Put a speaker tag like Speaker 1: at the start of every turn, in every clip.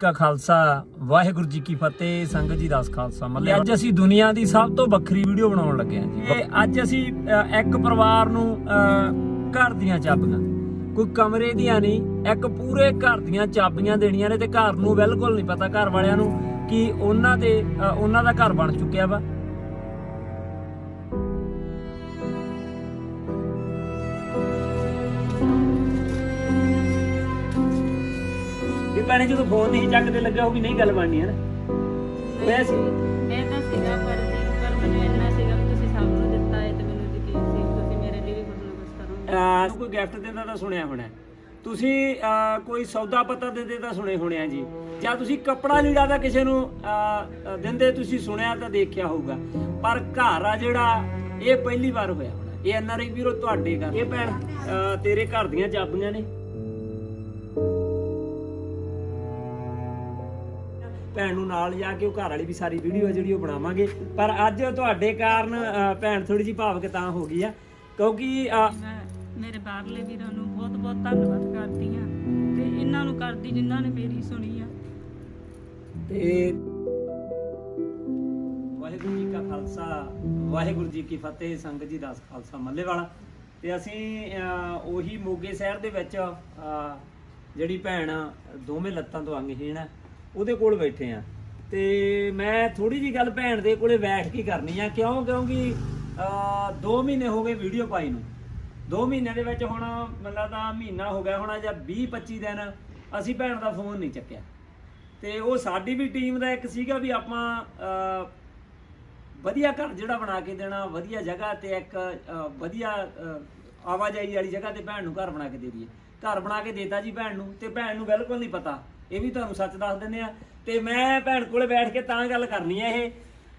Speaker 1: ਕਾ ਖਾਲਸਾ, ਵਾਹਿਗੁਰੂ ਜੀ ਕੀ ਫਤਿਹ, ਸੰਗਤ ਜੀ ਦਾਸ ਖਾਲਸਾ। ਮੱਲੇ ਅੱਜ ਅਸੀਂ ਦੁਨੀਆ ਦੀ ਸਭ ਤੋਂ ਵੱਖਰੀ ਵੀਡੀਓ ਬਣਾਉਣ ਲੱਗੇ ਹਾਂ ਜੀ। ਤੇ ਅੱਜ ਅਸੀਂ ਇੱਕ ਪਰਿਵਾਰ ਨੂੰ ਘਰ ਦੀਆਂ ਚਾਬੀਆਂ, ਕੋਈ ਕਮਰੇ ਦੀਆਂ ਨਹੀਂ, ਇੱਕ ਪੂਰੇ ਘਰ ਦੀਆਂ ਚਾਬੀਆਂ ਦੇਣੀਆਂ ਨੇ ਤੇ ਘਰ ਨੂੰ ਬਿਲਕੁਲ ਨਹੀਂ ਪਤਾ, ਘਰ ਵਾਲਿਆਂ ਨੂੰ ਕਿ ਉਹਨਾਂ ਦੇ ਉਹਨਾਂ ਦਾ ਘਰ ਬਣ ਚੁੱਕਿਆ ਵਾ। ਭੈਣੇ ਜਦੋਂ ਫੋਨ ਨਹੀਂ ਚੱਕਦੇ ਲੱਗਾ ਉਹ ਵੀ ਨਹੀਂ ਗੱਲ ਬਣਨੀ ਹੈ ਨਾ। ਹੋਇਆ ਸੀ?
Speaker 2: ਇਹ ਤਾਂ ਸੀਗਾ ਪਰ ਜੀ ਪਰ ਮੈਨੂੰ ਇੰਨਾ ਸੀਗਾ ਵੀ ਤੁਸੀਂ ਸਭ ਨੂੰ ਦਿੱਤਾ ਹੈ ਤੇ ਮੈਨੂੰ ਯਕੀਨ ਸੀ। ਵੀ ਤੁਸੀਂ ਮੇਰੇ ਲਈ ਵੀ ਕੁਝ ਨਾ ਕੁਝ ਕਰੋਗੇ।
Speaker 1: ਅਹ ਕੋਈ ਗਿਫਟ ਦਿੰਦਾ ਤਾਂ ਸੁਣਿਆ ਹੋਣਾ ਤੁਸੀਂ ਅਹ, ਕੋਈ ਸੌਦਾ ਪੱਤਾ ਦਿੰਦੇ ਤਾਂ ਸੁਣੇ ਹੋਣੇ ਆ ਜੀ। ਜਾਂ ਤੁਸੀਂ ਕੱਪੜਾ ਲੀੜਾ ਤਾਂ ਕਿਸੇ ਨੂੰ ਅਹ, ਅਹ, ਦਿੰਦੇ ਤੁਸੀਂ ਸੁਣਿਆ ਤਾਂ ਦੇਖਿਆ ਹੋਊਗਾ। ਪਰ ਘਰ ਆ ਜਿਹੜਾ ਇਹ ਪਹਿਲੀ ਵਾਰ ਹੋਇਆ ਹੋਣਾ। ਇਹ ਐਨਆਰਆਈ ਵੀਰੋ ਤੁਹਾਡੇ ਘਰ। ਇਹ ਭੈਣ ਅਹ, ਤੇਰੇ ਘਰ ਦੀਆਂ ਚਾਬੀਆਂ ਨੇ। ਭੈਣ ਨੂੰ ਨਾਲ ਜਾ ਕੇ ਉਹ ਘਰ ਵਾਲੀ ਵੀ ਸਾਰੀ ਵੀਡੀਓ ਆ ਜਿਹੜੀ ਉਹ ਬਣਾਵਾਂਗੇ। ਪਰ ਅੱਜ ਤੁਹਾਡੇ ਕਾਰਨ ਅਹ, ਭੈਣ ਥੋੜੀ ਜਿਹੀ ਭਾਵਕ ਤਾਂ ਹੋ ਗਈ ਆ। ਕਿਉਂਕਿ
Speaker 2: ਮੈਂ ਮੇਰੇ ਬਾਹਰਲੇ ਵੀਰਾਂ ਨੂੰ ਬਹੁਤ ਬਹੁਤ ਧੰਨਵਾਦ ਕਰਦੀ ਹਾਂ ਤੇ ਇਹਨਾਂ ਨੂੰ ਕਰਦੀ ਜਿਨ੍ਹਾਂ ਨੇ ਮੇਰੀ ਸੁਣੀ ਆ।
Speaker 1: ਤੇ ਵਾਹਿਗੁਰੂ ਜੀ ਕਾ ਖਾਲਸਾ ਵਾਹਿਗੁਰੂ ਜੀ ਕੀ ਫਤਿਹ ਸੰਗਤ ਜੀ ਦਾਸ ਖਾਲਸਾ ਮੱਲੇ ਵਾਲਾ ਤੇ ਅਸੀਂ ਅਹ, ਉਹੀ ਮੋਗੇ ਸ਼ਹਿਰ ਦੇ ਵਿੱਚ ਅਹ, ਜਿਹੜੀ ਭੈਣ ਆ, ਦੋਵੇਂ ਲੱਤਾਂ ਤੋਂ ਅੰਗਹੀਣ ਆ। ਉਹਦੇ ਕੋਲ ਬੈਠੇ ਆ। ਤੇ ਮੈਂ ਥੋੜੀ ਜੀ ਗੱਲ ਭੈਣ ਦੇ ਕੋਲੇ ਬੈਠ ਕੇ ਕਰਨੀ ਆ। ਕਿਉਂ? ਕਿਉਂਕਿ 2 ਮਹੀਨੇ ਹੋ ਗਏ ਵੀਡੀਓ ਪਾਈ ਨੂੰ। 2 ਮਹੀਨੇ ਦੇ ਵਿੱਚ ਹੁਣ ਮੈਨੂੰ ਤਾਂ ਮਹੀਨਾ ਹੋ ਗਿਆ ਹੋਣਾ ਜਾਂ 20 25 ਦਿਨ ਅਸੀਂ ਭੈਣ ਦਾ ਫੋਨ ਨਹੀਂ ਚੱਕਿਆ। ਤੇ ਉਹ ਸਾਡੀ ਵੀ ਟੀਮ ਦਾ ਇੱਕ ਸੀਗਾ ਵੀ ਆਪਾਂ ਵਧੀਆ ਘਰ ਜਿਹੜਾ ਬਣਾ ਕੇ ਦੇਣਾ, ਵਧੀਆ ਜਗ੍ਹਾ ਤੇ ਇੱਕ ਵਧੀਆ ਆਵਾਜਾਈ ਵਾਲੀ ਜਗ੍ਹਾ ਤੇ ਭੈਣ ਨੂੰ ਘਰ ਬਣਾ ਕੇ ਦੇ ਦਈਏ। ਘਰ ਬਣਾ ਕੇ ਦੇਤਾ ਜੀ ਭੈਣ ਨੂੰ। ਤੇ ਭੈਣ ਨੂੰ ਬਿਲਕੁਲ ਨਹੀਂ ਪਤਾ ਇਹ ਵੀ ਤੁਹਾਨੂੰ ਸੱਚ ਦੱਸ ਦਿੰਦੇ ਆ। ਤੇ ਮੈਂ ਭੈਣ ਕੋਲੇ ਬੈਠ ਕੇ ਤਾਂ ਗੱਲ ਕਰਨੀ ਆ ਇਹ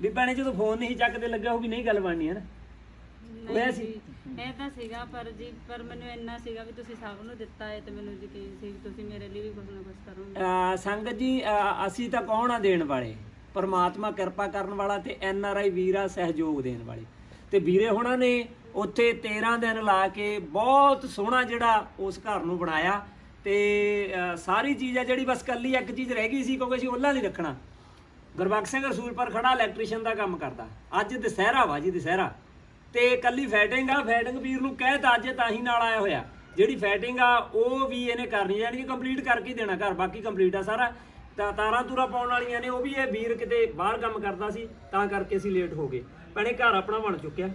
Speaker 1: ਵੀ ਭੈਣੇ ਜਦੋਂ ਫੋਨ ਨਹੀਂ ਚੱਕਦੇ ਲੱਗਾ ਉਹ ਵੀ ਨਹੀਂ ਗੱਲ ਬਣਨੀ ਹੈ ਨਾ? ਹੋਇਆ
Speaker 2: ਨਹੀਂ
Speaker 1: ਸੀ?
Speaker 2: ਜੀ, ਇਹ ਤਾਂ ਸੀਗਾ ਪਰ ਜੀ ਪਰ ਮੈਨੂੰ ਇੰਨਾ ਸੀਗਾ ਵੀ ਤੁਸੀਂ ਸਭ ਨੂੰ ਦਿੱਤਾ ਹੈ ਤੇ ਮੈਨੂੰ ਯਕੀਨ ਸੀ ਵੀ ਤੁਸੀਂ ਮੇਰੇ ਲਈ ਵੀ ਕੁਝ ਨਾ ਕੁਝ ਕਰੋਗੇ।
Speaker 1: ਅਹ ਸੰਗਤ ਜੀ ਅਸੀਂ ਤਾਂ ਕੌਣ ਆ ਦੇਣ ਵਾਲੇ? ਪਰਮਾਤਮਾ ਕਿਰਪਾ ਕਰਨ ਵਾਲਾ ਤੇ ਐਨ ਆਰ ਆਈ ਵੀਰਾ ਸਹਿਯੋਗ ਦੇਣ ਵਾਲੇ। ਤੇ ਵੀਰੇ ਹੁਣਾਂ ਨੇ ਉੱਥੇ 13 ਦਿਨ ਲਾ ਕੇ ਬਹੁਤ ਸੋਹਣਾ ਜਿਹੜਾ ਉਸ ਘਰ ਨੂੰ ਬਣਾਇਆ। ਤੇ ਸਾਰੀ ਚੀਜ਼ ਆ ਜਿਹੜੀ ਬਸ ਕੱਲੀ ਇੱਕ ਚੀਜ਼ ਰਹਿ ਗਈ ਸੀ ਕਿਉਂਕਿ ਅਸੀਂ ਉਹਲਾ ਨਹੀਂ ਰੱਖਣਾ। ਗੁਰਬਖਸ਼ ਸਿੰਘ ਰਸੂਲਪੁਰ ਖੜਾ ਇਲੈਕਟ੍ਰੀਸ਼ੀਅਨ ਦਾ ਕੰਮ ਕਰਦਾ। ਅੱਜ ਦੁਸਹਿਰਾ ਵਾ ਜੀ, ਦੁਸਹਿਰਾ। ਤੇ ਕੱਲੀ ਫੈਟਿੰਗ ਆ ਫੈਟਿੰਗ ਵੀਰ ਨੂੰ ਕਹਿ ਤਾ ਅੱਜ ਤਾਂ ਹੀ ਨਾਲ ਆਇਆ ਹੋਇਆ। ਜਿਹੜੀ ਫੈਟਿੰਗ ਆ, ਉਹ ਵੀ ਇਹਨੇ ਕਰਨੀ ਯਾਨੀ ਕਿ ਕੰਪਲੀਟ ਕਰਕੇ ਹੀ ਦੇਣਾ ਘਰ, ਬਾਕੀ ਕੰਪਲੀਟ ਆ ਸਾਰਾ। ਤਾਂ ਤਾਰਾਂ ਤੂਰਾ ਪਾਉਣ ਵਾਲੀਆਂ ਨੇ, ਉਹ ਵੀ ਇਹ ਵੀਰ ਕਿਤੇ ਬਾਹਰ ਕੰਮ ਕਰਦਾ ਸੀ, ਤਾਂ ਕਰਕੇ ਅਸੀਂ ਲੇਟ ਹੋ ਗਏ। ਭੈਣੇ ਘਰ ਆਪਣਾ ਬਣ ਚੁੱਕਿਆ।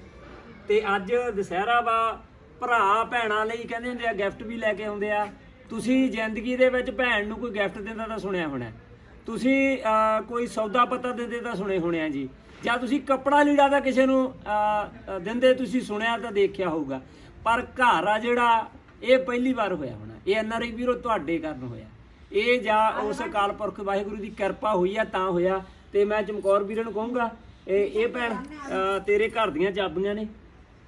Speaker 1: ਤੇ ਅੱਜ ਦੁਸਹਿਰਾ ਵਾ, ਭਰਾ ਭੈਣਾਂ ਲਈ ਕਹਿੰਦੇ ਹੁੰਦੇ ਆ ਗਿਫਟ ਵੀ ਲੈ ਕੇ ਆਉਂਦੇ ਆ। ਤੁਸੀਂ ਜ਼ਿੰਦਗੀ ਦੇ ਵਿੱਚ ਭੈਣ ਨੂੰ ਕੋਈ ਗਿਫਟ ਦਿੰਦਾ ਤਾਂ ਸੁਣਿਆ ਹੋਣਾ। ਤੁਸੀਂ ਕੋਈ ਸੌਦਾ ਪੱਤਾ ਦਿੰਦੇ ਤਾਂ ਸੁਣੇ ਹੋਣੇ ਆ ਜੀ। ਜਾਂ ਤੁਸੀਂ ਕੱਪੜਾ ਲੀੜਾ ਤਾਂ ਕਿਸੇ ਨੂੰ ਦਿੰਦੇ ਤੁਸੀਂ ਸੁਣਿਆ ਤਾਂ ਦੇਖਿਆ ਹੋਊਗਾ। ਪਰ ਘਰ ਆ ਜਿਹੜਾ ਇਹ ਪਹਿਲੀ ਵਾਰ ਹੋਇਆ ਹੋਣਾ। ਇਹ ਐਨਆਰਆਈ ਵੀਰੋ ਤੁਹਾਡੇ ਕਾਰਨ ਹੋਇਆ। ਇਹ ਜਾਂ ਉਸ ਅਕਾਲ ਪੁਰਖ ਵਾਹਿਗੁਰੂ ਦੀ ਕਿਰਪਾ ਹੋਈ ਆ ਤਾਂ ਹੋਇਆ। ਤੇ ਮੈਂ ਚਮਕੌਰ ਵੀਰੇ ਨੂੰ ਕਹੂੰਗਾ ਇਹ ਇਹ ਭੈਣ ਤੇਰੇ ਘਰ ਦੀਆਂ ਚਾਬੀਆਂ ਨੇ।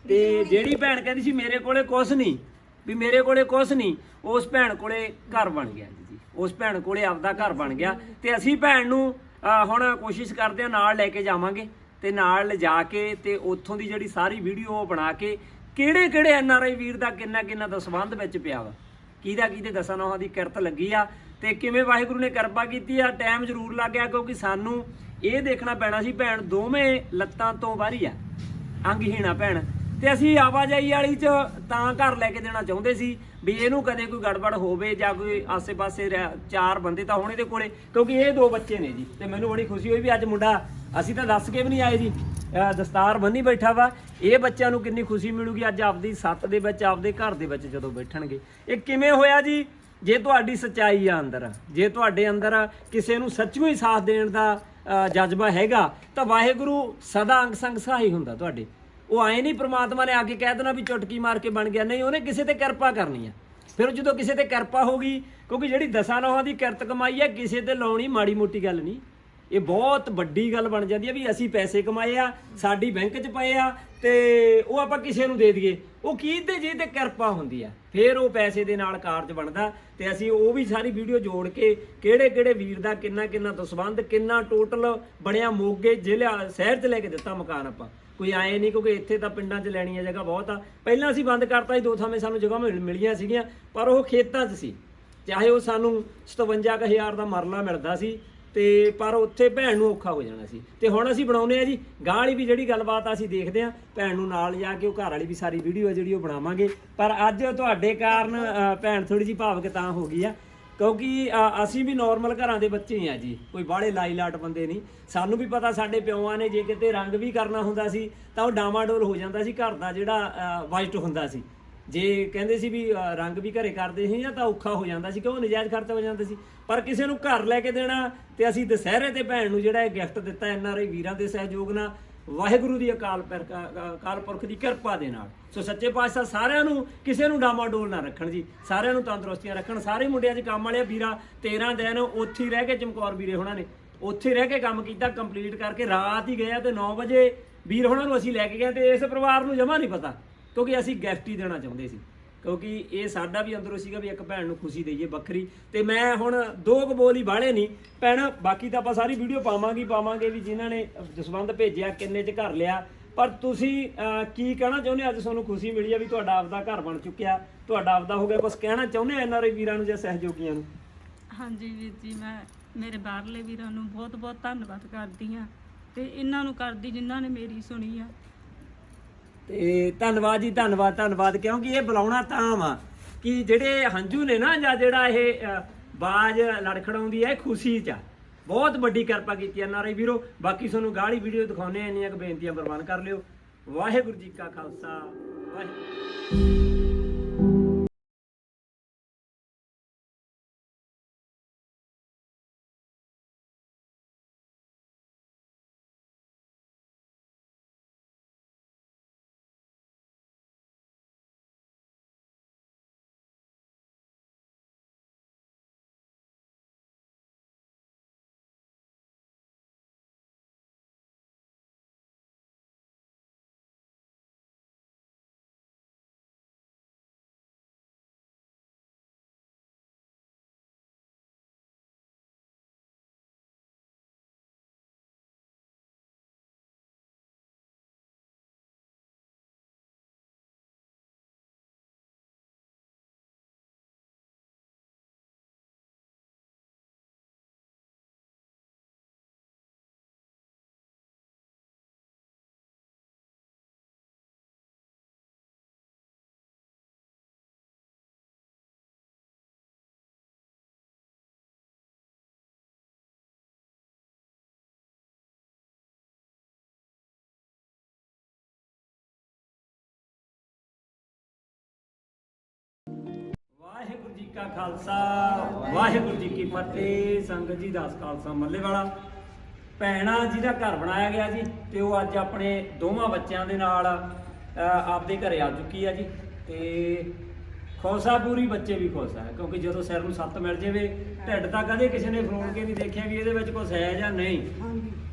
Speaker 1: ਤੇ ਜਿਹੜੀ ਭੈਣ ਕਹਿੰਦੀ ਸੀ ਮੇਰੇ ਕੋਲੇ ਕੁਛ ਨਹੀਂ। ਵੀ ਮੇਰੇ ਕੋਲੇ ਕੁਛ ਨਹੀਂ, ਉਸ ਭੈਣ ਕੋਲੇ ਘਰ ਬਣ ਗਿਆ ਜੀ ਉਸ ਭੈਣ ਕੋਲੇ ਆਪਦਾ ਘਰ ਬਣ ਗਿਆ ਤੇ ਅਸੀਂ ਭੈਣ ਨੂੰ ਹੁਣ ਕੋਸ਼ਿਸ਼ ਕਰਦੇ ਆ ਨਾਲ ਲੈ ਕੇ ਜਾਵਾਂਗੇ ਤੇ ਨਾਲ ਲਿਜਾ ਕੇ ਤੇ ਉੱਥੋਂ ਦੀ ਜਿਹੜੀ ਸਾਰੀ ਵੀਡੀਓ ਉਹ ਬਣਾ ਕੇ ਕਿਹੜੇ ਕਿਹੜੇ ਐਨ ਆਰ ਆਈ ਵੀਰ ਦਾ ਕਿੰਨਾ ਕਿੰਨਾ ਦਾ ਸੰਬੰਧ ਵਿੱਚ ਪਿਆ ਵਾ। ਕਿਹਦਾ ਕਿਹਦੇ ਦਸਾਂ ਨੌਹਾਂ ਦੀ ਕਿਰਤ ਲੱਗੀ ਆ ਤੇ ਕਿਵੇਂ ਵਾਹਿਗੁਰੂ ਨੇ ਕਿਰਪਾ ਕੀਤੀ ਆ, ਟਾਈਮ ਜ਼ਰੂਰ ਲੱਗ ਗਿਆ ਕਿਉਂਕਿ ਸਾਨੂੰ ਇਹ ਦੇਖਣਾ ਪੈਣਾ ਸੀ ਭੈਣ ਦੋਵੇਂ ਲੱਤਾਂ ਤੋਂ ਬਾਹਰੀ ਆ। ਅੰਗਹੀਣਾ ਭੈਣ। ਤੇ ਅਸੀਂ ਆਵਾਜਾਈ ਵਾਲੀ ਚ ਤਾਂ ਘਰ ਲੈ ਕੇ ਦੇਣਾ ਚਾਹੁੰਦੇ ਸੀ ਵੀ ਇਹਨੂੰ ਕਦੇ ਕੋਈ ਗੜਬੜ ਹੋਵੇ ਜਾਂ ਕੋਈ ਆਸੇ-ਪਾਸੇ ਰਹਿ- ਚਾਰ ਬੰਦੇ ਤਾਂ ਹੋਣੇ ਦੇ ਕੋਲੇ, ਕਿਉਂਕਿ ਇਹ ਦੋ ਬੱਚੇ ਨੇ ਜੀ। ਤੇ ਮੈਨੂੰ ਬੜੀ ਖੁਸ਼ੀ ਹੋਈ ਵੀ ਅੱਜ ਮੁੰਡਾ, ਅਸੀਂ ਤਾਂ ਦੱਸ ਕੇ ਵੀ ਨਹੀਂ ਆਏ ਜੀ। ਦਸਤਾਰ ਬੰਨੀ ਬੈਠਾ ਵਾ। ਇਹ ਬੱਚਿਆਂ ਨੂੰ ਕਿੰਨੀ ਖੁਸ਼ੀ ਮਿਲੂਗੀ ਅੱਜ ਆਪਦੀ ਸੱਤ ਦੇ ਵਿੱਚ, ਆਪਦੇ ਘਰ ਦੇ ਵਿੱਚ ਜਦੋਂ ਬੈਠਣਗੇ। ਇਹ ਕਿਵੇਂ ਹੋਇਆ ਜੀ? ਜੇ ਤੁਹਾਡੀ ਸੱਚਾਈ ਆ ਅੰਦਰ, ਜੇ ਤੁਹਾਡੇ ਅੰਦਰ ਕਿਸੇ ਨੂੰ ਸੱਚੀਓ ਹੀ ਸਾਥ ਦੇਣ ਦਾ ਜਜ਼ਬਾ ਹੈਗਾ, ਤਾਂ ਵਾਹਿਗੁਰੂ ਸਦਾ ਅੰਗ ਸੰਗ ਸਹਾਈ ਹੁੰਦਾ ਤੁਹਾਡੇ। ਉਹ ਆਏ ਨਹੀਂ, ਪ੍ਰਮਾਤਮਾ ਨੇ ਆ ਕੇ ਕਹਿ ਦੇਣਾ ਵੀ ਚੁਟਕੀ ਮਾਰ ਕੇ ਬਣ ਗਿਆ। ਨਹੀਂ, ਉਹਨੇ ਕਿਸੇ ਤੇ ਕਿਰਪਾ ਕਰਨੀ ਆ। ਫਿਰ ਜਦੋਂ ਕਿਸੇ ਤੇ ਕਿਰਪਾ ਹੋਗੀ ਕਿਉਂਕਿ ਜਿਹੜੀ ਦਸਾਂ ਨੌਹਾਂ ਦੀ ਕਿਰਤ ਕਮਾਈ ਹੈ ਕਿਸੇ ਤੇ ਲਾਉਣੀ ਮਾੜੀ ਮੋਟੀ ਗੱਲ ਨਹੀਂ। ਇਹ ਬਹੁਤ ਵੱਡੀ ਗੱਲ ਬਣ ਜਾਂਦੀ ਹੈ ਵੀ ਅਸੀਂ ਪੈਸੇ ਕਮਾਏ ਆ, ਸਾਡੀ ਬੈਂਕ 'ਚ ਪਏ ਆ, ਤੇ ਉਹ ਆਪਾਂ ਕਿਸੇ ਨੂੰ ਦੇ ਦਈਏ। ਉਹ ਕੀ ਤੇ ਜੀ ਤੇ ਕਿਰਪਾ ਹੁੰਦੀ ਆ। ਫਿਰ ਉਹ ਪੈਸੇ ਦੇ ਨਾਲ ਕਾਰਜ ਬਣਦਾ ਤੇ ਅਸੀਂ ਉਹ ਵੀ ਸਾਰੀ ਵੀਡੀਓ ਜੋੜ ਕੇ ਕਿਹੜੇ ਕਿਹੜੇ ਵੀਰ ਦਾ ਕਿੰਨਾ ਕਿੰਨਾ ਤੋਂ ਸੰਬੰਧ, ਕਿੰਨਾ ਟੋਟਲ ਬਣਿਆ ਮੋਗੇ ਜ਼ਿਲ੍ਹਾ ਸ਼ਹਿਰ 'ਚ ਲੈ ਕੇ ਦਿੱਤਾ ਮਕਾਨ ਆਪਾਂ। ਕੋਈ ਆਏ ਨਹੀਂ, ਕਿਉਂਕਿ ਇੱਥੇ ਤਾਂ ਪਿੰਡਾਂ 'ਚ ਲੈਣੀਆਂ ਜਗ੍ਹਾ ਬਹੁਤ ਆ। ਪਹਿਲਾਂ ਅਸੀਂ ਬੰਦ ਕਰਤਾ ਸੀ, ਦੋ ਥਾਵੇਂ ਸਾਨੂੰ ਜਗ੍ਹਾ ਮਿਲ- ਮਿਲੀਆਂ ਸੀਗੀਆਂ, ਪਰ ਉਹ ਖੇਤਾਂ 'ਚ ਸੀ। ਚਾਹੇ ਉਹ ਸਾਨੂੰ 57000 ਦਾ ਮਰਲਾ ਮਿਲਦਾ ਸੀ, ਤੇ ਪਰ ਉੱਥੇ ਭੈਣ ਨੂੰ ਔਖਾ ਹੋ ਜਾਣਾ ਸੀ। ਤੇ ਹੁਣ ਅਸੀਂ ਬਣਾਉਨੇ ਆ ਜੀ ਗਾਂ ਵਾਲੀ ਵੀ ਜਿਹੜੀ ਗੱਲਬਾਤ ਆ ਅਸੀਂ ਦੇਖਦੇ ਆ ਭੈਣ ਨੂੰ ਨਾਲ ਜਾ ਕੇ ਉਹ ਘਰ ਵਾਲੀ ਵੀ ਸਾਰੀ ਵੀਡੀਓ ਆ ਜਿਹੜੀ ਉਹ ਬਣਾਵਾਂਗੇ। ਪਰ ਅੱਜ ਤੁਹਾਡੇ ਕਾਰਨ ਭੈਣ ਥੋੜੀ ਜੀ ਭਾਵਕ ਤਾਂ ਹੋ ਗਈ ਆ। ਕਿਉਂਕਿ ਅਸੀਂ ਵੀ ਨਾਰਮਲ ਘਰਾਂ ਦੇ ਬੱਚੇ ਹੀ ਆ ਜੀ। ਕੋਈ ਬਾਹਲੇ ਲਾਈ ਲਾਟ ਬੰਦੇ ਨਹੀਂ। ਸਾਨੂੰ ਵੀ ਪਤਾ ਸਾਡੇ ਪਿਓਆਂ ਨੇ ਜੇ ਕਿਤੇ ਰੰਗ ਵੀ ਕਰਨਾ ਹੁੰਦਾ ਸੀ, ਤਾਂ ਉਹ ਡਾਮਾਡੋਲ ਹੋ ਜਾਂਦਾ ਸੀ, ਘਰ ਦਾ ਜਿਹੜਾ ਵਾਈਟ ਹੁੰਦਾ ਸੀ। ਜੇ ਕਹਿੰਦੇ ਸੀ ਵੀ ਰੰਗ ਵੀ ਘਰੇ ਕਰਦੇ ਸੀ ਜਾਂ ਤਾਂ ਔਖਾ ਹੋ ਜਾਂਦਾ ਸੀ, ਕਿਉਂ ਨਜਾਇਜ਼ ਖਰਚ ਹੋ ਜਾਂਦਾ ਸੀ? ਪਰ ਕਿਸੇ ਨੂੰ ਘਰ ਲੈ ਕੇ ਦੇਣਾ ਤੇ ਅਸੀਂ ਦੁਸਹਿਰੇ ਤੇ ਭੈਣ ਨੂੰ ਜਿਹੜਾ ਇਹ ਗਿਫਟ ਦਿੱਤਾ, ਐਨ ਆਰ ਆਈ ਵੀਰਾਂ ਦੇ ਸਹਿਯੋਗ ਨਾਲ ਵਾਹਿਗੁਰੂ ਦੀ ਅਕਾਲ ਪੁਰਖ ਅਕਾਲ ਪੁਰਖ ਦੀ ਕਿਰਪਾ ਦੇ ਨਾਲ। ਸੋ ਸੱਚੇ ਪਾਤਸ਼ਾਹ ਸਾਰਿਆਂ ਨੂੰ ਕਿਸੇ ਨੂੰ ਡਾਮਾਡੋਲ ਨਾ ਰੱਖਣ ਜੀ। ਸਾਰਿਆਂ ਨੂੰ ਤੰਦਰੁਸਤੀਆਂ ਰੱਖਣ। ਸਾਰੇ ਮੁੰਡਿਆਂ 'ਚ ਕੰਮ ਵਾਲੇ ਆ ਵੀਰਾ 13 ਦਿਨ ਉੱਥੇ ਹੀ ਰਹਿ ਕੇ ਚਮਕੌਰ ਵੀਰੇ ਹੋਣਾ ਨੇ। ਉੱਥੇ ਰਹਿ ਕੇ ਕੰਮ ਕੀਤਾ ਕੰਪਲੀਟ ਕਰਕੇ ਰਾਤ ਹੀ ਗਏ ਆ ਤੇ 9 ਵਜੇ ਵੀਰ ਹੋਣਾ ਨੂੰ ਅਸੀਂ ਲੈ ਕੇ ਗਏ ਤੇ ਇਸ ਪਰਿਵਾਰ ਨੂੰ ਜਮਾ ਨਹੀਂ ਪਤਾ, ਕਿਉਂਕਿ ਅਸੀਂ ਗਿਫਟ ਹੀ ਦੇਣਾ ਚਾਹੁੰਦੇ ਸੀ। ਕਿਉਂਕਿ ਇਹ ਸਾਡਾ ਵੀ ਅੰਦਰੋਂ ਸੀਗਾ ਵੀ ਇੱਕ ਭੈਣ ਨੂੰ ਖੁਸ਼ੀ ਦਈਏ ਵੱਖਰੀ। ਤੇ ਮੈਂ ਹੁਣ ਦੋ ਕੁ ਬੋਲ ਹੀ ਬਾਹਲੇ ਨਹੀਂ। ਭੈਣ, ਬਾਕੀ ਤਾਂ ਆਪਾਂ ਸਾਰੀ ਵੀਡੀਓ ਪਾਵਾਂਗੇ ਪਾਵਾਂਗੇ ਵੀ ਜਿਨ੍ਹਾਂ ਨੇ ਜਸਵੰਤ ਭੇਜਿਆ, ਕਿੰਨੇ ਚ ਘਰ ਲਿਆ। ਪਰ ਤੁਸੀਂ ਕੀ ਕਹਿਣਾ ਚਾਹੁੰਦੇ ਅੱਜ ਤੁਹਾਨੂੰ ਖੁਸ਼ੀ ਮਿਲੀ ਆ ਵੀ ਤੁਹਾਡਾ ਆਪਦਾ ਘਰ ਬਣ ਚੁੱਕਿਆ। ਤੁਹਾਡਾ ਆਪਦਾ ਹੋ ਗਿਆ। ਕੁਝ ਕਹਿਣਾ ਚਾਹੁੰਦੇ ਐਨ ਆਰ ਆਈ ਵੀਰਾਂ ਨੂੰ ਜਾਂ ਸਹਿਯੋਗੀਆਂ ਨੂੰ?
Speaker 2: ਹਾਂਜੀ ਵੀਰ ਜੀ, ਮੈਂ ਮੇਰੇ ਬਾਹਰਲੇ ਵੀਰਾਂ ਨੂੰ ਬਹੁਤ ਬਹੁਤ ਧੰਨਵਾਦ ਕਰਦੀ ਆ ਤੇ ਇਹਨਾਂ ਨੂੰ ਕਰਦੀ ਜਿਨ੍ਹਾਂ ਨੇ ਮੇਰੀ ਸੁਣੀ ਆ।
Speaker 1: ਤੇ ਧੰਨਵਾਦ ਜੀ, ਧੰਨਵਾਦ ਧੰਨਵਾਦ। ਕਿਉਂਕਿ ਇਹ ਬੁਲਾਉਣਾ ਤਾਂ ਵਾ ਕਿ ਜਿਹੜੇ ਹੰਝੂ ਨੇ ਨਾ, ਜਾਂ ਜਿਹੜਾ ਇਹ ਬਾਜ ਲੜਖੜਾਉਂਦੀ ਹੈ ਖੁਸ਼ੀ ਚ ਆ। ਬਹੁਤ ਵੱਡੀ ਕਿਰਪਾ ਕੀਤੀ ਐ ਨਾਰੇ ਵੀਰੋ। ਬਾਕੀ ਤੁਹਾਨੂੰ ਗਾਲੀ ਵੀਡੀਓ ਦਿਖਾਉਨੇ ਆ ਇੰਨੀਆਂ ਕੁ ਬੇਨਤੀਆਂ ਪ੍ਰਵਾਨ ਕਰ ਲਿਓ। ਵਾਹਿਗੁਰੂ ਜੀ ਕਾ ਖਾਲਸਾ ਵਾਹਿਗੁਰੂ ਕਾ ਖਾਲਸਾ। ਵਾਹਿਗੁਰੂ ਜੀ ਕੀ ਫਤਿਹ। ਸੰਗਤ ਜੀ ਦਾਸ ਖਾਲਸਾ ਮੱਲੇ ਵਾਲਾ ਭੈਣਾ ਜਿਹਦਾ ਘਰ ਬਣਾਇਆ ਗਿਆ ਜੀ ਤੇ ਉਹ ਅੱਜ ਆਪਣੇ ਦੋਵਾਂ ਬੱਚਿਆਂ ਦੇ ਨਾਲ ਆਪਦੇ ਘਰੇ ਆ ਚੁੱਕੀ ਆ ਜੀ। ਤੇ ਖੋਸਾ ਪੂਰੀ ਬੱਚੇ ਵੀ ਖੁਸ਼ ਆ ਕਿਉਂਕਿ ਜਦੋਂ ਸਿਰ ਨੂੰ ਸੱਤ ਮਿਲ ਜਾਵੇ ਢਿੱਡ ਤਾਂ ਕਦੇ ਕਿਸੇ ਨੇ ਫਰੋੜ ਕੇ ਨਹੀਂ ਦੇਖਿਆ ਵੀ ਇਹਦੇ ਵਿੱਚ ਕੁਝ ਹੈ ਜਾਂ ਨਹੀਂ।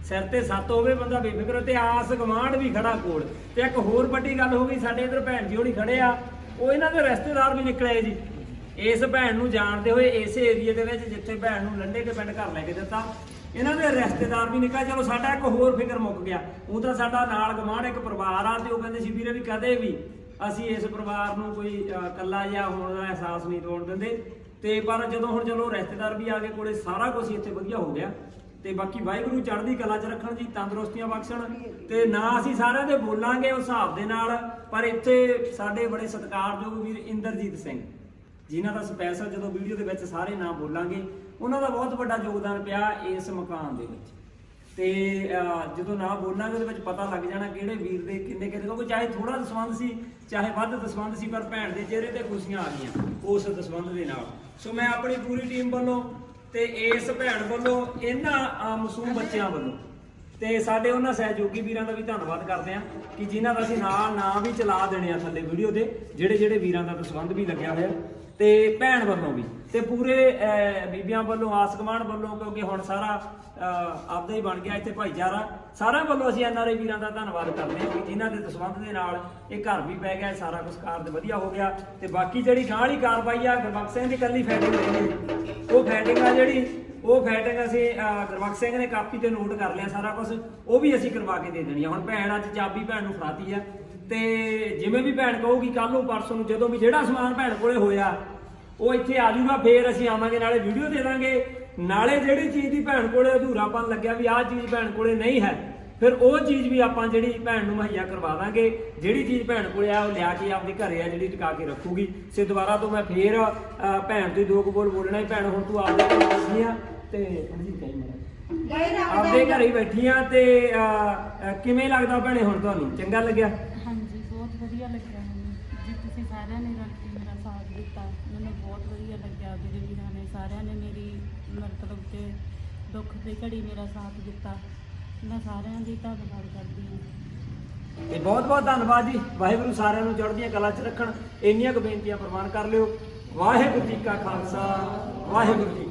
Speaker 1: ਸਿਰ ਤੇ ਸੱਤ ਹੋਵੇ ਬੰਦਾ ਬੇਫਿਕਰ ਤੇ ਆਸ ਗਵਾਂਢ ਵੀ ਖੜਾ ਕੋਲ। ਤੇ ਇੱਕ ਹੋਰ ਵੱਡੀ ਗੱਲ ਹੋ ਗਈ ਸਾਡੇ ਇਧਰ ਭੈਣ ਜੀ ਹੋਣੀ ਖੜੇ ਆ। ਉਹ ਇਹਨਾਂ ਦੇ ਰਿਸ਼ਤੇਦਾਰ ਵੀ ਨਿਕਲੇ ਜੀ। ਇਸ ਭੈਣ ਨੂੰ ਜਾਣਦੇ ਹੋਏ ਇਸੇ ਏਰੀਏ ਦੇ ਵਿੱਚ ਜਿੱਥੇ ਭੈਣ ਨੂੰ ਲੰਡੇ ਕੇ ਪਿੰਡ ਘਰ ਲੈ ਕੇ ਦਿੱਤਾ, ਇਹਨਾਂ ਦੇ ਰਿਸ਼ਤੇਦਾਰ ਵੀ ਨਿਕਲੇ ਚਲੋ ਸਾਡਾ ਇੱਕ ਹੋਰ ਫਿਕਰ ਮੁੱਕ ਗਿਆ। ਉਹ ਤਾਂ ਸਾਡਾ ਨਾਲ ਗਵਾਂਢ ਇੱਕ ਪਰਿਵਾਰ ਆ ਤੇ ਉਹ ਕਹਿੰਦੇ ਸੀ, ਵੀਰੇ ਵੀ ਕਦੇ ਵੀ ਅਸੀਂ ਇਸ ਪਰਿਵਾਰ ਨੂੰ ਕੋਈ ਇਕੱਲਾ ਜਿਹਾ ਹੋਣ ਦਾ ਅਹਿਸਾਸ ਨਹੀਂ ਤੋੜ ਦਿੰਦੇ। ਤੇ ਪਰ ਜਦੋਂ ਹੁਣ ਚਲੋ ਰਿਸ਼ਤੇਦਾਰ ਵੀ ਆ ਗਏ ਕੋਲੇ, ਸਾਰਾ ਕੁਝ ਇੱਥੇ ਵਧੀਆ ਹੋ ਗਿਆ। ਤੇ ਬਾਕੀ ਵਾਹਿਗੁਰੂ ਚੜ੍ਹਦੀ ਕਲਾ 'ਚ ਰੱਖਣ ਜੀ, ਤੰਦਰੁਸਤੀਆਂ ਬਖਸ਼ਣ। ਤੇ ਨਾ ਅਸੀਂ ਸਾਰਿਆਂ ਦੇ ਬੋਲਾਂਗੇ ਉਸ ਹਿਸਾਬ ਦੇ ਨਾਲ, ਪਰ ਇੱਥੇ ਸਾਡੇ ਬੜੇ ਸਤਿਕਾਰਯੋਗ ਵੀਰ ਇੰਦਰਜੀਤ ਸਿੰਘ। ਜਿਨ੍ਹਾਂ ਦਾ ਸਪੈਸ਼ਲ ਜਦੋਂ ਵੀਡੀਓ ਦੇ ਵਿੱਚ ਸਾਰੇ ਨਾਮ ਬੋਲਾਂਗੇ ਉਹਨਾਂ ਦਾ ਬਹੁਤ ਵੱਡਾ ਯੋਗਦਾਨ ਪਿਆ ਇਸ ਮਕਾਨ ਦੇ ਵਿੱਚ। ਤੇ ਜਦੋਂ ਨਾ ਬੋਲਾਂਗੇ ਉਹਦੇ ਵਿੱਚ ਪਤਾ ਲੱਗ ਜਾਣਾ ਕਿਹੜੇ ਵੀਰ ਦੇ ਕਿੰਨੇ ਕਿੰਨੇ ਕਿਉਂਕਿ ਚਾਹੇ ਥੋੜਾ ਦਸਵੰਦ ਸੀ ਚਾਹੇ ਵੱਧ ਦਸਵੰਦ ਸੀ ਪਰ ਭੈਣ ਦੇ ਚਿਹਰੇ ਤੇ ਖੁਸ਼ੀਆਂ ਆ ਗਈਆਂ ਉਸ ਦਸਵੰਦ ਦੇ ਨਾਲ। ਸੋ ਮੈਂ ਆਪਣੀ ਪੂਰੀ ਟੀਮ ਵੱਲੋਂ ਤੇ ਇਸ ਭੈਣ ਵੱਲੋਂ ਇਹਨਾਂ ਅਹ, ਮਾਸੂਮ ਬੱਚਿਆਂ ਵੱਲੋਂ ਤੇ ਸਾਡੇ ਉਹਨਾਂ ਸਹਿਯੋਗੀ ਵੀਰਾਂ ਦਾ ਵੀ ਧੰਨਵਾਦ ਕਰਦੇ ਆ ਕਿ ਜਿਨ੍ਹਾਂ ਦਾ ਅਸੀਂ ਨਾਲ ਨਾਂ ਵੀ ਚਲਾ ਦੇਣੇ ਆ ਥੱਲੇ ਵੀਡੀਓ ਦੇ ਜਿਹੜੇ ਜਿਹੜੇ ਵੀਰਾਂ ਦਾ ਦਸਵੰਦ ਵੀ ਲੱਗਿਆ ਹੋਇਆ। ਤੇ ਭੈਣ ਵੱਲੋਂ ਵੀ ਤੇ ਪੂਰੇ ਅਹ, ਬੀਬੀਆਂ ਵੱਲੋਂ ਆਸ ਗੁਆਂਢ ਵੱਲੋਂ ਕਿਉਂਕਿ ਹੁਣ ਸਾਰਾ ਆਪਦਾ ਹੀ ਬਣ ਗਿਆ ਇੱਥੇ ਭਾਈਚਾਰਾ ਸਾਰਿਆਂ ਵੱਲੋਂ ਅਸੀਂ ਐਨਆਰਆਈ ਵੀਰਾਂ ਦਾ ਧੰਨਵਾਦ ਕਰਦੇ ਹਾਂ ਕਿ ਜਿਨ੍ਹਾਂ ਦੇ ਦਸਵੰਧ ਦੇ ਨਾਲ ਇਹ ਘਰ ਵੀ ਪੈ ਗਿਆ ਸਾਰਾ ਕੁਝ ਕਾਰਜ ਵਧੀਆ ਹੋ ਗਿਆ। ਤੇ ਬਾਕੀ ਜਿਹੜੀ ਗਾਂਹ ਵਾਲੀ ਕਾਰਵਾਈ ਆ ਗੁਰਬਖਸ਼ ਸਿੰਘ ਦੀ ਕੱਲੀ ਫੈਟਿੰਗ ਰਹੀ ਉਹ ਫੈਟਿੰਗ ਆ ਜਿਹੜੀ ਉਹ ਫੈਟਿੰਗ ਅਸੀਂ ਅਹ, ਸਿੰਘ ਨੇ ਕਾਪੀ ਤੇ ਨੋਟ ਕਰ ਲਿਆ ਸਾਰਾ ਕੁਝ ਉਹ ਵੀ ਅਸੀਂ ਕਰਵਾ ਕੇ ਦੇ ਦੇਣੀ ਆ। ਹੁਣ ਭੈਣ ਅੱਜ ਚਾਬੀ ਭੈਣ ਨੂੰ ਫੜਾਤੀ ਆ। ਤੇ ਜਿਵੇਂ ਵੀ ਭੈਣ ਕਹੂਗੀ ਕੱਲ ਨੂੰ ਪਰਸੋਂ ਨੂੰ ਜਦੋਂ ਵੀ ਜਿਹੜਾ ਸਮਾਨ ਭੈਣ ਕੋਲੇ ਹੋਇਆ ਉਹ ਇੱਥੇ ਆ ਜਾਊਗਾ ਫੇਰ ਅਸੀਂ ਆਵਾਂਗੇ ਨਾਲੇ ਵੀਡੀਓ ਦੇ ਦਾਂਗੇ। ਨਾਲੇ ਜਿਹੜੀ ਚੀਜ਼ ਦੀ ਭੈਣ ਕੋਲੇ ਅਧੂਰਾਪਨ ਲੱਗਿਆ ਵੀ ਆਹ ਚੀਜ਼ ਭੈਣ ਕੋਲੇ ਨਹੀਂ ਹੈ ਫਿਰ ਉਹ ਚੀਜ਼ ਵੀ ਆਪਾਂ ਜਿਹੜੀ ਭੈਣ ਨੂੰ ਮੁਹੱਈਆ ਕਰਵਾ ਦਾਂਗੇ। ਜਿਹੜੀ ਚੀਜ਼ ਭੈਣ ਕੋਲੇ ਆ ਉਹ ਲਿਆ ਕੇ ਆਪਦੇ ਘਰੇ ਆ ਜਿਹੜੀ ਟਿਕਾ ਕੇ ਰੱਖੂਗੀ। ਸੇ ਦੁਬਾਰਾ ਤੋਂ ਮੈਂ ਫੇਰ ਭੈਣ ਤੋਂ ਹੀ ਦੋ ਕੁ ਬੋਲ ਬੋਲਣਾ ਹੀ ਭੈਣ ਹੁਣ ਤੂੰ ਆਪਦੇ ਘਰੇ ਆ। ਤੇ ਜੀ ਕਹੀ ਮੇਰਾ ਆਪਦੇ ਘਰੇ ਹੀ ਬੈਠੀ ਆ ਤੇ ਅਹ, ਅਹ, ਕਿਵੇਂ ਲੱਗਦਾ ਭੈਣੇ ਹੁਣ ਤੁਹਾਨੂੰ? ਚੰਗਾ ਲੱਗਿਆ?
Speaker 2: ਹਾਂਜੀ ਬਹੁਤ ਵਧੀਆ ਲੱਗਿਆ ਮੈਨੂੰ। ਜੀ ਤੁਸੀਂ ਸਾਰਿਆਂ ਨੇ ਰਲ ਕੇ ਮੇਰਾ ਸਾਥ ਦਿੱਤਾ ਮੈਨੂੰ ਬਹੁਤ ਵਧੀਆ ਲੱਗਿਆ ਮੇਰੇ ਵੀਰਾਂ ਨੇ। ਸਾਰਿਆਂ ਨੇ ਮੇਰੀ ਮਤਲਬ ਕਿ ਦੁੱਖ ਦੀ ਘੜੀ ਮੇਰਾ ਸਾਥ ਦਿੱਤਾ। ਮੈਂ ਸਾਰਿਆਂ ਦੀ ਧੰਨਵਾਦ ਕਰਦੀ ਹਾਂ।
Speaker 1: ਤੇ ਬਹੁਤ ਬਹੁਤ ਧੰਨਵਾਦ ਜੀ। ਵਾਹਿਗੁਰੂ ਸਾਰਿਆਂ ਨੂੰ ਚੜ੍ਹਦੀਆਂ ਕਲਾ 'ਚ ਰੱਖਣ। ਇੰਨੀਆਂ ਕੁ ਬੇਨਤੀਆਂ ਪ੍ਰਵਾਨ ਕਰ ਲਿਓ। ਵਾਹਿਗੁਰੂ ਜੀ ਕਾ ਖਾਲਸਾ ਵਾਹਿਗੁਰੂ ਜੀ ਕੀ